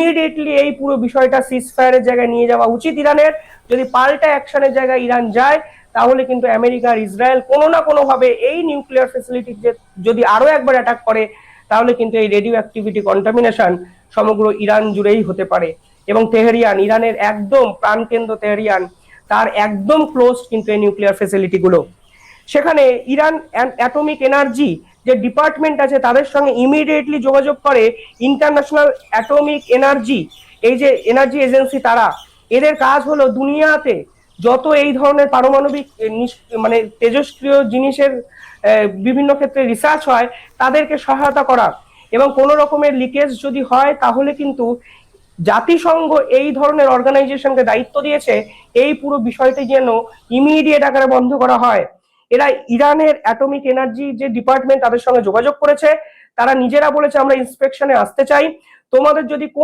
Immediately এই পুরো বিষয়টা সিজ ফায়ারের জায়গায় নিয়ে যাওয়া উচিত ইরানের। যদি পাল্টা অ্যাকশনের জায়গায় ইরান যায়, তাহলে কিন্তু আমেরিকা আর ইসরায়েল কোনো না কোনো ভাবে এই নিউক্লিয়ার ফেসিলিটি যদি আরও একবার অ্যাটাক করে, তাহলে কিন্তু এই রেডিও অ্যাক্টিভিটি কন্টামিনেশন সমগ্র ইরান জুড়েই হতে পারে। এবং তেহরিয়ান, ইরানের একদম প্রাণকেন্দ্র তেহরিয়ান, তার একদম ক্লোজ কিন্তু এই নিউক্লিয়ার ফেসিলিটি গুলো। সেখানে ইরান অ্যাটমিক এনার্জি যে ডিপার্টমেন্ট আছে তাদের সঙ্গে ইমিডিয়েটলি যোগাযোগ করে ইন্টারন্যাশনাল অ্যাটমিক এনার্জি, এই যে এনার্জি এজেন্সি তারা। এদের কাজ হলো দুনিয়াতে যত এই ধরনের পারমাণবিক মানে তেজস্ক্রিয় জিনিসের বিভিন্ন ক্ষেত্রে রিসার্চ হয়, তাদেরকে সহায়তা করা। এবং কোনো রকমের লিকেজ যদি হয়, তাহলে কিন্তু জাতিসংঘ এই ধরনের অর্গানাইজেশনকে দায়িত্ব দিয়েছে, এই পুরো বিষয়টি যেন ইমিডিয়েট আকারে বন্ধ করা হয়। এরা ইরানের অ্যাটমিক এনার্জি যে ডিপার্টমেন্ট তাদের সঙ্গে যোগাযোগ করেছে, তারা নিজেরা বলেছে আমরা ইন্সপেকশনে আসতে চাই। তোমাদের যদি